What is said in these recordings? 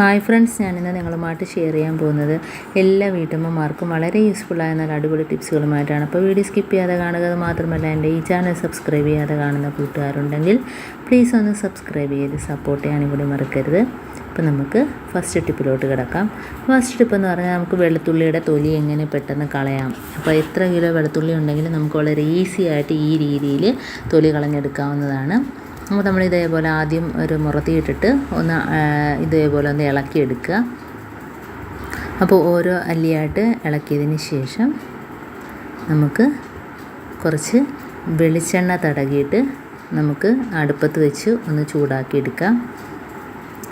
Hi friends ഞാനിന്ന് നിങ്ങളുമായിട്ട് share ചെയ്യാൻ പോകുന്നത് എല്ലാ വീട്ടമ്മമാർക്കും വളരെ യൂസ്ഫുള്ളായ നല്ല അടിപൊളി ടിപ്സുകളുമായിട്ടാണ് അപ്പോൾ വീഡിയോ സ്കിപ്പ് ചെയ്യാതെ കാണുക അത് മാത്രമല്ല എന്റെ ഈ ചാനൽ സബ്സ്ക്രൈബ് ചെയ്യാതെ കാണുന്ന കൂട്ടുകാരുണ്ടെങ്കിൽ പ്ലീസ് ഒന്ന് സബ്സ്ക്രൈബ് ചെയ്ത് സപ്പോർട്ട് ചെയ്യാനും കൂടി മറക്കരുത്. അപ്പോൾ നമുക്ക് ഫസ്റ്റ് ടിപ്പിലോട്ട് കിടക്കാം. ഫസ്റ്റ് ടിപ്പ് എന്ന് പറഞ്ഞാൽ നമുക്ക് വെളുത്തുള്ളിയുടെ തൊലി എങ്ങനെ പെട്ടെന്ന് കളയാം. അപ്പോൾ എത്ര കിലോ വെളുത്തുള്ളി ഉണ്ടെങ്കിലും നമുക്ക് വളരെ ഈസി ആയിട്ട് ഈ രീതിയിൽ തൊലി കളഞ്ഞെടുക്കാവുന്നതാണ്. അപ്പോൾ നമ്മൾ ഇതേപോലെ ആദ്യം ഒരു മുറത്തിയിട്ടിട്ട് ഒന്ന് ഇതേപോലെ ഒന്ന് ഇളക്കിയെടുക്കുക അപ്പോൾ ഓരോ അല്ലിയായിട്ട് ഇളക്കിയതിന് ശേഷം നമുക്ക് കുറച്ച് വെളിച്ചെണ്ണ തടകിയിട്ട് നമുക്ക് അടുപ്പത്ത് വെച്ച് ഒന്ന് ചൂടാക്കിയെടുക്കാം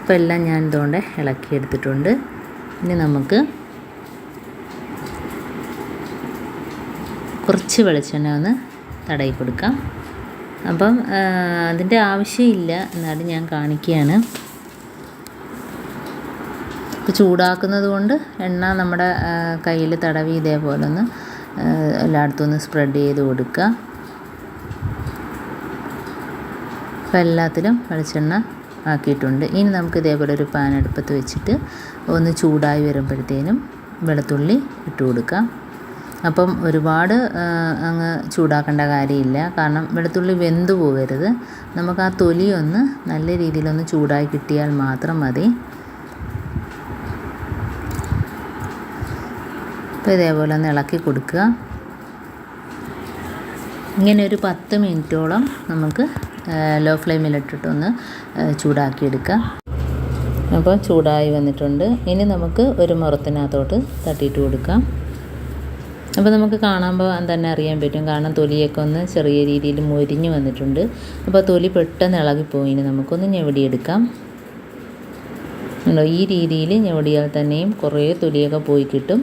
അപ്പോൾ എല്ലാം ഞാൻ ഇതുകൊണ്ട് ഇളക്കിയെടുത്തിട്ടുണ്ട് ഇനി നമുക്ക് കുറച്ച് വെളിച്ചെണ്ണ ഒന്ന് തടയി കൊടുക്കാം. അപ്പം അതിന്റെ ആവശ്യമില്ല എന്നാലും ഞാൻ കാണിക്കുകയാണ് ഇപ്പോൾ ചൂടാക്കുന്നത് കൊണ്ട് എണ്ണ നമ്മുടെ കയ്യിൽ തടവി ഇതേപോലെ ഒന്ന് എല്ലായിടത്തും ഒന്ന് സ്പ്രെഡ് ചെയ്ത് കൊടുക്കുക. അപ്പോൾ എല്ലാത്തിലും വെളിച്ചെണ്ണ ആക്കിയിട്ടുണ്ട്. ഇനി നമുക്ക് ഇതേപോലെ ഒരു പാൻ അടുപ്പത്ത് വെച്ചിട്ട് ഒന്ന് ചൂടായി വരുമ്പോഴത്തേനും വെളുത്തുള്ളി ഇട്ട് കൊടുക്കാം. അപ്പം ഒരുപാട് അങ്ങ് ചൂടാക്കേണ്ട കാര്യമില്ല. കാരണം വെളുത്തുള്ളി വെന്ത് പോകരുത് നമുക്ക് ആ തൊലി ഒന്ന് നല്ല രീതിയിലൊന്ന് ചൂടായി കിട്ടിയാൽ മാത്രം മതി. അപ്പോൾ ഇതേപോലെ ഒന്ന് ഇളക്കി കൊടുക്കുക. ഇങ്ങനെ ഒരു പത്ത് മിനിറ്റോളം നമുക്ക് ലോ ഫ്ലെയിമിലിട്ടിട്ടൊന്ന് ചൂടാക്കിയെടുക്കാം അപ്പോൾ ചൂടായി വന്നിട്ടുണ്ട്. ഇനി നമുക്ക് ഒരു മുറത്തിനകത്തോട്ട് തട്ടിയിട്ട് കൊടുക്കാം. അപ്പോൾ നമുക്ക് കാണുമ്പോൾ തന്നെ അറിയാൻ പറ്റും. കാരണം തൊലിയൊക്കെ ഒന്ന് ചെറിയ രീതിയിൽ മൊരിഞ്ഞ് വന്നിട്ടുണ്ട്. അപ്പോൾ തൊലി പെട്ടെന്ന് ഇളകിപ്പോയി. നമുക്കൊന്ന് ഞെവടിയെടുക്കാം ഈ രീതിയിൽ ഞെവടിയാൽ തന്നെയും കുറേ തൊലിയൊക്കെ പോയി കിട്ടും.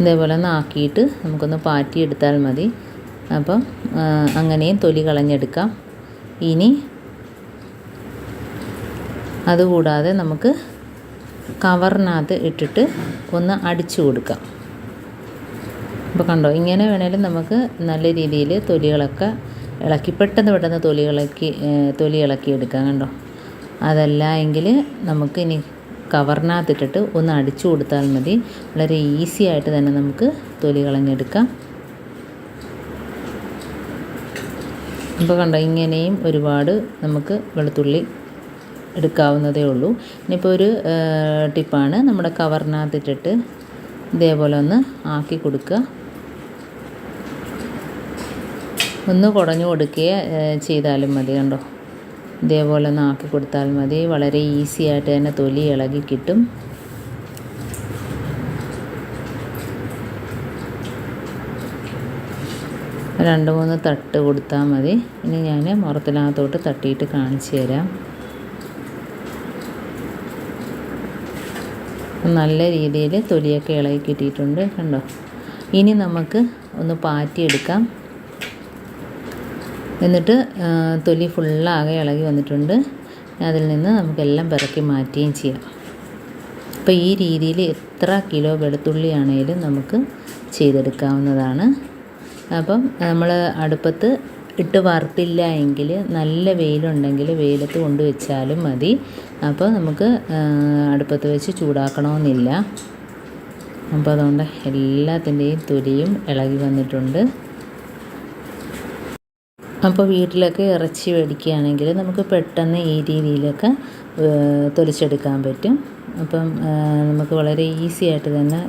ഇതേപോലെ ഒന്ന് ആക്കിയിട്ട് നമുക്കൊന്ന് പാറ്റിയെടുത്താൽ മതി. അപ്പം അങ്ങനെയും തൊലി കളഞ്ഞെടുക്കാം. ഇനി അതുകൂടാതെ നമുക്ക് കവറിനകത്ത് ഇട്ടിട്ട് ഒന്ന് അടിച്ചു കൊടുക്കാം. അപ്പോൾ കണ്ടോ ഇങ്ങനെ വേണേലും നമുക്ക് നല്ല രീതിയിൽ തൊലികളൊക്കെ ഇളക്കി പെട്ടെന്ന് പെട്ടെന്ന് തൊലികളക്കി തൊലി ഇളക്കി എടുക്കാം കണ്ടോ. അതല്ല എങ്കിൽ നമുക്ക് ഇനി കവറിനകത്തിട്ടിട്ട് ഒന്ന് അടിച്ചു കൊടുത്താൽ മതി. വളരെ ഈസി ആയിട്ട് തന്നെ നമുക്ക് തൊലി കളഞ്ഞെടുക്കാം ഇപ്പോൾ കണ്ടോ ഇങ്ങനെയും ഒരുപാട് നമുക്ക് വെളുത്തുള്ളി എടുക്കാവുന്നതേ ഉള്ളൂ. ഇനിയിപ്പോൾ ഒരു ടിപ്പാണ്. നമ്മുടെ കവറിനകത്തിട്ടിട്ട് ഇതേപോലെ ഒന്ന് ആക്കി കൊടുക്കുക. ഒന്ന് കുടഞ്ഞു കൊടുക്കുക ചെയ്താലും മതി കണ്ടോ? ഇതേപോലെ ഒന്ന് ആക്കി കൊടുത്താൽ മതി. വളരെ ഈസി ആയിട്ട് തന്നെ തൊലി ഇളകി കിട്ടും. രണ്ട് മൂന്ന് തട്ട് കൊടുത്താൽ മതി. ഇനി ഞാൻ മുറത്തിനകത്തോട്ട് തട്ടിയിട്ട് കാണിച്ചു തരാം. നല്ല രീതിയിൽ തൊലിയൊക്കെ ഇളകി കിട്ടിയിട്ടുണ്ട് കണ്ടോ? ഇനി നമുക്ക് ഒന്ന് പാറ്റിയെടുക്കാം. എന്നിട്ട് തൊലി ഫുള്ളാകെ ഇളകി വന്നിട്ടുണ്ട്. അതിൽ നിന്ന് നമുക്കെല്ലാം പിറക്കി മാറ്റുകയും ചെയ്യാം. അപ്പോൾ ഈ രീതിയിൽ എത്ര കിലോ വെളുത്തുള്ളി ആണെങ്കിലും നമുക്ക് ചെയ്തെടുക്കാവുന്നതാണ്. അപ്പം നമ്മൾ അടുപ്പത്ത് ഇട്ട് വറുത്തില്ല എങ്കിൽ നല്ല വെയിലുണ്ടെങ്കിൽ വെയിലത്ത് കൊണ്ട് വെച്ചാലും മതി. അപ്പോൾ നമുക്ക് അടുപ്പത്ത് വെച്ച് ചൂടാക്കണമെന്നില്ല. അപ്പോൾ അതുകൊണ്ട് എല്ലാത്തിന്റെയും തൊലിയും ഇളകി വന്നിട്ടുണ്ട്. അപ്പോൾ വീട്ടിലൊക്കെ ഇറച്ചി മേടിക്കുകയാണെങ്കിൽ നമുക്ക് പെട്ടെന്ന് ഈ രീതിയിലൊക്കെ തൊലിച്ചെടുക്കാൻ പറ്റും. അപ്പം നമുക്ക് വളരെ ഈസി ആയിട്ട് തന്നെ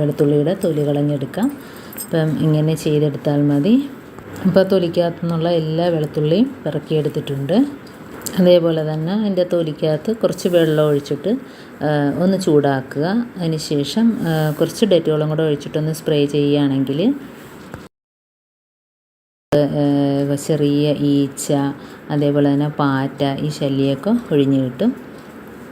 വെളുത്തുള്ളിയുടെ തൊലി കളഞ്ഞെടുക്കാം. അപ്പം ഇങ്ങനെ ചെയ്തെടുത്താൽ മതി. അപ്പോൾ തൊലിക്കകത്തു നിന്നുള്ള എല്ലാ വെളുത്തുള്ളിയും പിറക്കിയെടുത്തിട്ടുണ്ട്. അതേപോലെ തന്നെ അതിന്റെ തൊലിക്കകത്ത് കുറച്ച് വെള്ളം ഒഴിച്ചിട്ട് ഒന്ന് ചൂടാക്കുക. അതിന് ശേഷം കുറച്ച് ഡെറ്റോളും കൂടെ ഒഴിച്ചിട്ടൊന്ന് സ്പ്രേ ചെയ്യുകയാണെങ്കിൽ ചെറിയ ഈച്ച അതേപോലെ തന്നെ പാറ്റ ഈ ശല്യമൊക്കെ ഒഴിഞ്ഞു കിട്ടും.